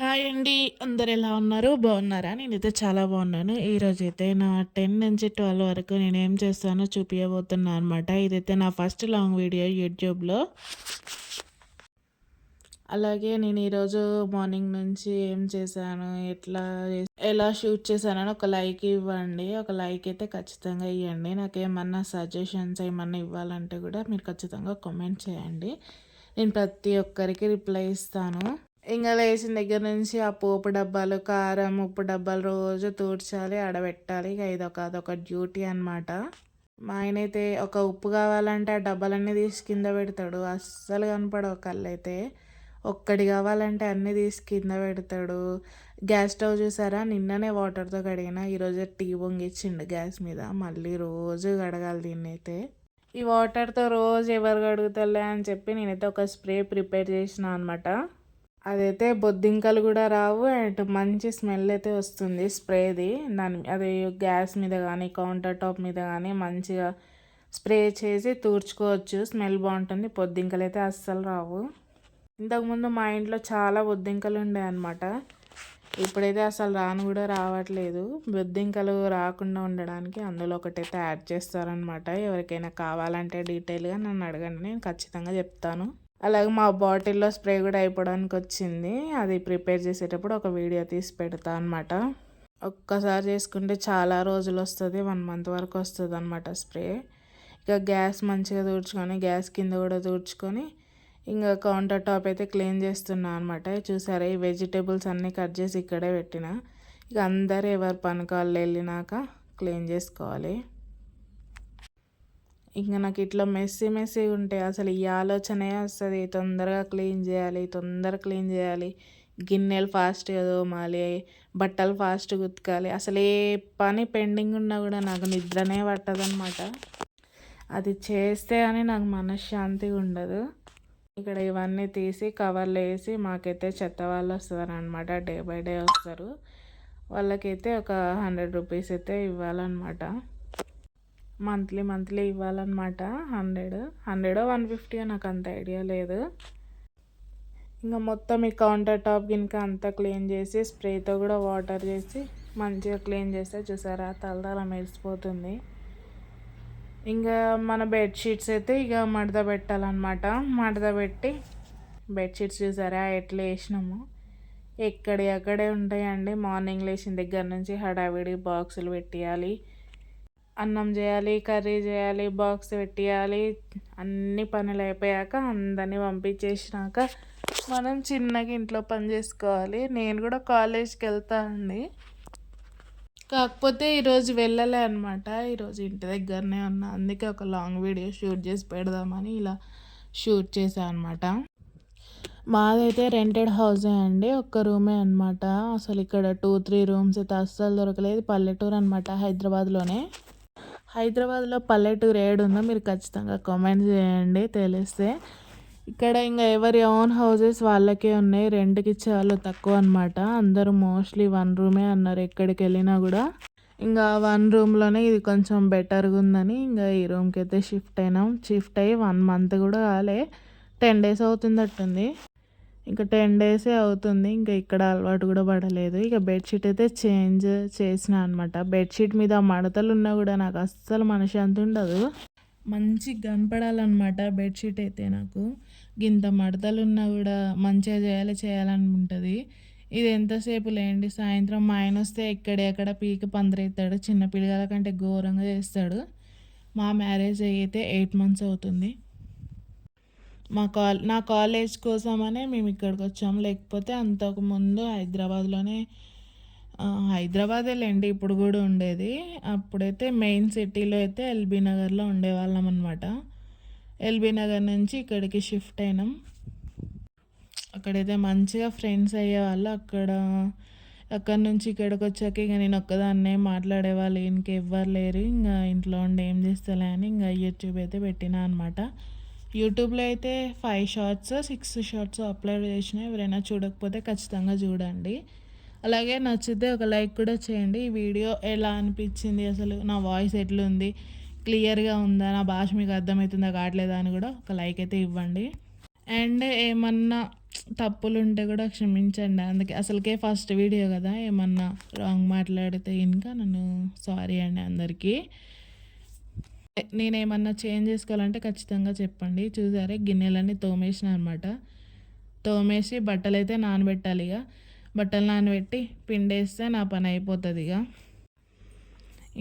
Hi అండి. అందరు ఎలా ఉన్నారు? బాగున్నారా? నేనైతే చాలా బాగున్నాను. ఈరోజు అయితే నా టెన్ నుంచి ట్వెల్వ్ వరకు నేను ఏం చేస్తానో చూపించబోతున్నాను అనమాట ఇదైతే నా ఫస్ట్ లాంగ్ వీడియో యూట్యూబ్లో. అలాగే నేను ఈరోజు మార్నింగ్ నుంచి ఏం చేశాను ఎట్లా ఎలా షూట్ చేశానని ఒక లైక్ ఇవ్వండి. ఒక లైక్ అయితే ఖచ్చితంగా ఇవ్వండి నాకు ఏమన్నా సజెషన్స్ ఏమన్నా ఇవ్వాలంటే కూడా మీరు ఖచ్చితంగా కామెంట్ చేయండి. నేను ప్రతి ఒక్కరికి రిప్లై ఇస్తాను. ఇంకా లేచిన దగ్గర నుంచి ఆ పోపు డబ్బాలు కారం ఉప్పు డబ్బాలు రోజు తూడ్చాలి ఆడబెట్టాలి. ఇక ఇదొక అదొక డ్యూటీ అనమాట మా ఆయన అయితే ఒక ఉప్పు కావాలంటే ఆ డబ్బాలన్నీ తీసి కింద పెడతాడు. అస్సలు కనపడవు కళ్ళు అయితే ఒక్కడి కావాలంటే అన్నీ తీసి కింద పెడతాడు. గ్యాస్ స్టవ్ చూసారా? నిన్ననే వాటర్తో కడిగిన. ఈరోజు టీ పొంగిచ్చిండు గ్యాస్ మీద. మళ్ళీ రోజు కడగాలి దీన్ని అయితే. ఈ వాటర్తో రోజు ఎవరు కడుగుతలే అని చెప్పి నేనైతే ఒక స్ప్రే ప్రిపేర్ చేసిన అనమాట అదైతే బొద్దింకలు కూడా రావు అండ్ మంచి స్మెల్ అయితే వస్తుంది స్ప్రేది. దాని అది గ్యాస్ మీద కానీ కౌంటర్ టాప్ మీద కానీ మంచిగా స్ప్రే చేసి తూర్చుకోవచ్చు. స్మెల్ బాగుంటుంది బొద్దింకలు అయితే అస్సలు రావు. ఇంతకుముందు మా ఇంట్లో చాలా బొద్దింకలు ఉండే అనమాట ఇప్పుడైతే అసలు రాను కూడా రావట్లేదు. బొద్దింకలు రాకుండా ఉండడానికి అందులో ఒకటైతే యాడ్ చేస్తారనమాట ఎవరికైనా కావాలంటే డీటెయిల్గా నన్ను అడగండి నేను ఖచ్చితంగా చెప్తాను. అలాగే మా బాటిల్లో స్ప్రే కూడా అయిపోవడానికి వచ్చింది. అది ప్రిపేర్ చేసేటప్పుడు ఒక వీడియో తీసి పెడతా అనమాట ఒక్కసారి చేసుకుంటే చాలా రోజులు వస్తుంది. వన్ మంత్ వరకు వస్తుంది అనమాట స్ప్రే. ఇక గ్యాస్ మంచిగా తుడుచుకొని గ్యాస్ కింద కూడా తూడ్చుకొని ఇంకా కౌంటర్ టాప్ అయితే క్లీన్ చేస్తున్నా అనమాట చూసారా ఈ వెజిటేబుల్స్ అన్నీ కట్ చేసి ఇక్కడే పెట్టిన. ఇక అందరు ఎవరు పనుకాళ్ళు వెళ్ళినాక క్లీన్ చేసుకోవాలి. ఇంకా నాకు ఇట్లా మెస్సీ మెస్సీ ఉంటే అసలు ఈ ఆలోచనే వస్తుంది. తొందరగా క్లీన్ చేయాలి తొందరగా క్లీన్ చేయాలి. గిన్నెలు ఫాస్ట్గా తోమాలి బట్టలు ఫాస్ట్గా ఉతకాలి అసలు ఏ పని పెండింగ్ ఉన్నా కూడా నాకు నిద్రనే పట్టదనమాట అది చేస్తే అని నాకు మనశ్శాంతిగా ఉండదు. ఇక్కడ ఇవన్నీ తీసి కవర్లు వేసి మాకైతే చెత్త వాళ్ళు వస్తారు అనమాట డే బై డే వస్తారు. వాళ్ళకైతే ఒక హండ్రెడ్ రూపీస్ అయితే ఇవ్వాలన్నమాట. మంత్లీ మంత్లీ ఇవ్వాలన్నమాట. హండ్రెడ్. హండ్రెడ్ వన్ ఫిఫ్టీ నాకు అంత ఐడియా లేదు. ఇంకా మొత్తం ఈ కౌంటర్ టాప్ గినక అంతా క్లీన్ చేసి స్ప్రేతో కూడా వాటర్ చేసి మంచిగా క్లీన్ చేస్తే చూసారా తలతల మెరిసిపోతుంది. ఇంకా మన బెడ్షీట్స్ అయితే ఇక మడత పెట్టాలన్నమాట. మడత పెట్టి బెడ్షీట్స్ చూసారా ఎట్లా వేసినాము. ఎక్కడి అక్కడే ఉంటాయండి. మార్నింగ్ లేచిన దగ్గర నుంచి హడావిడి బాక్సులు పెట్టేయాలి. అన్నం చేయాలి కర్రీ చేయాలి బాక్స్ పెట్టియాలి అన్ని పనులు అయిపోయాక అందరినీ పంపించేసినాక మనం చిన్నగా ఇంట్లో పని చేసుకోవాలి. నేను కూడా కాలేజ్కి వెళ్తా అండి. కాకపోతే ఈరోజు వెళ్ళలే అనమాట ఈరోజు ఇంటి దగ్గరనే ఉన్నా. అందుకే ఒక లాంగ్ వీడియో షూట్ చేసి పెడదామని ఇలా షూట్ చేశాను అనమాట మాదైతే రెంటెడ్ హౌసే అండి. ఒక్క రూమే అనమాట అసలు ఇక్కడ టూ త్రీ రూమ్స్ అయితే అస్సలు దొరకలేదు. పల్లెటూరు అనమాట హైదరాబాద్లోనే. హైదరాబాద్లో పల్లెటూరు ఏడుందో మీరు ఖచ్చితంగా కామెంట్ చేయండి తెలిస్తే. ఇక్కడ ఇంకా ఎవరి ఓన్ హౌసెస్ వాళ్ళకే ఉన్నాయి రెంట్కి ఇచ్చే వాళ్ళు తక్కువ అనమాట అందరూ మోస్ట్లీ వన్ రూమే అన్నారు ఎక్కడికి వెళ్ళినా కూడా. ఇంకా వన్ రూమ్లోనే ఇది కొంచెం బెటర్గా ఉందని ఇంకా ఈ రూమ్కి అయితే షిఫ్ట్ అయినాం. షిఫ్ట్ అయ్యి వన్ మంత్ కూడా కాలే. టెన్ డేస్ అవుతుందట్టుంది. ఇంకా టెన్ డేసే అవుతుంది. ఇంకా ఇక్కడ అలవాటు కూడా పడలేదు. ఇక బెడ్షీట్ అయితే చేంజ్ చేసిన అనమాట బెడ్షీట్ మీద మడతలు ఉన్నా కూడా నాకు అస్సలు మనశాంతి ఉండదు. మంచి కనపడాలన్నమాట బెడ్షీట్ అయితే నాకు. గింత మడతలు ఉన్నా కూడా మంచిగా చేయాలి చేయాలని ఉంటుంది. ఇది ఎంతసేపు లేండి? సాయంత్రం మా ఆయన వస్తే ఎక్కడెక్కడ పీక పందిరేస్తాడు చిన్న పిల్లల కంటే ఘోరంగా చేస్తాడు. మా మ్యారేజ్ అయితే ఎయిట్ మంత్స్ అవుతుంది. మా కాల్ నా కాలేజ్ కోసమనే మేము ఇక్కడికి వచ్చాము లేకపోతే అంతకుముందు హైదరాబాద్లోనే హైదరాబాదే లేండి. ఇప్పుడు కూడా ఉండేది. అప్పుడైతే మెయిన్ సిటీలో అయితే ఎల్బీ నగర్లో ఉండేవాళ్ళం అనమాట ఎల్బీ నగర్ నుంచి ఇక్కడికి షిఫ్ట్ అయినాం. అక్కడైతే మంచిగా ఫ్రెండ్స్ అయ్యేవాళ్ళు. అక్కడ అక్కడ నుంచి ఇక్కడికి వచ్చాక ఇక నేను ఒక్కదాన్నే మాట్లాడేవాళ్ళు. ఇంకెవ్వరు లేరు. ఇంకా ఇంట్లో ఉండి ఏం చేస్తలే అని ఇంకా యూట్యూబ్ అయితే పెట్టినా అనమాట యూట్యూబ్లో అయితే five shorts six shorts upload చేసిన ఎవరైనా చూడకపోతే ఖచ్చితంగా చూడండి. అలాగే నచ్చితే ఒక లైక్ కూడా చేయండి. ఈ వీడియో ఎలా అనిపించింది అసలు? నా వాయిస్ ఎట్లుంది? క్లియర్గా ఉందా? నా భాష మీకు అర్థమవుతుందా? కావట్లేదా? అని కూడా ఒక లైక్ అయితే ఇవ్వండి. అండ్ ఏమన్నా తప్పులు ఉంటే కూడా క్షమించండి. అందుకే అసలుకే ఫస్ట్ వీడియో కదా. ఏమన్నా రాంగ్ మాట్లాడితే ఇంకా నన్ను సారీ అండి అందరికీ. నేనేమన్నా చేంజ్ చేసుకోవాలంటే ఖచ్చితంగా చెప్పండి. చూసారే గిన్నెలన్నీ తోమేసిన అనమాట తోమేసి బట్టలు అయితే నానబెట్టాలి ఇక. బట్టలు నానబెట్టి పిండేస్తే నా పని అయిపోతుంది ఇక.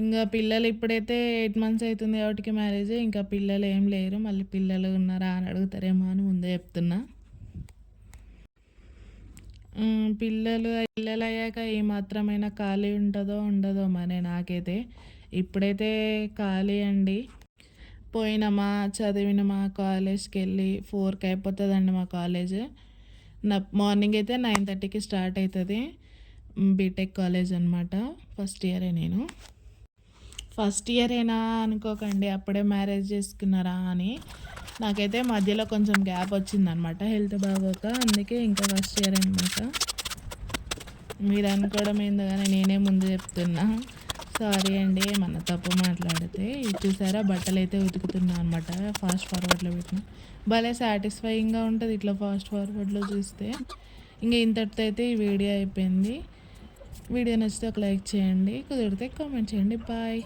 ఇంకా పిల్లలు ఇప్పుడైతే ఎయిట్ మంత్స్ అవుతుంది కాబట్టి మ్యారేజ్. ఇంకా పిల్లలు ఏం లేరు. మళ్ళీ పిల్లలు ఉన్నారా అని అడుగుతారేమో అని ముందే చెప్తున్నా. పిల్లలు పిల్లలు అయ్యాక ఏ మాత్రమైనా ఖాళీ ఉంటుందో ఉండదో మరి నాకైతే. ఇప్పుడైతే ఖాళీ అండి. పోయినామా చదివినమా కాలేజ్కి వెళ్ళి ఫోర్కి అయిపోతుందండి మా కాలేజ్. నా మార్నింగ్ అయితే నైన్ థర్టీకి స్టార్ట్ అవుతుంది బీటెక్ కాలేజ్ అనమాట ఫస్ట్ ఇయరే నేను. ఫస్ట్ ఇయర్ అయినా అనుకోకండి అప్పుడే మ్యారేజ్ చేసుకున్నారా అని. నాకైతే మధ్యలో కొంచెం గ్యాప్ వచ్చిందనమాట హెల్త్ బాగోక అందుకే ఇంకా ఫస్ట్ ఇయర్ అనమాట మీరు అనుకోవడం ఏందో కానీ నేనే ముందు చెప్తున్నా. సారీ అండి మన తప్పు మాట్లాడితే. ఇది చూసారా? బట్టలు అయితే ఉతుకుతున్నా అనమాట ఫాస్ట్ ఫార్వర్డ్లో పెట్టిన. భలే సాటిస్ఫైయింగ్గా ఉంటుంది ఇట్లా ఫాస్ట్ ఫార్వర్డ్లో చూస్తే. ఇంకా ఇంతటితో అయితే ఈ వీడియో అయిపోయింది. వీడియో నచ్చితే ఒక లైక్ చేయండి కుదిరితే కామెంట్ చేయండి. బాయ్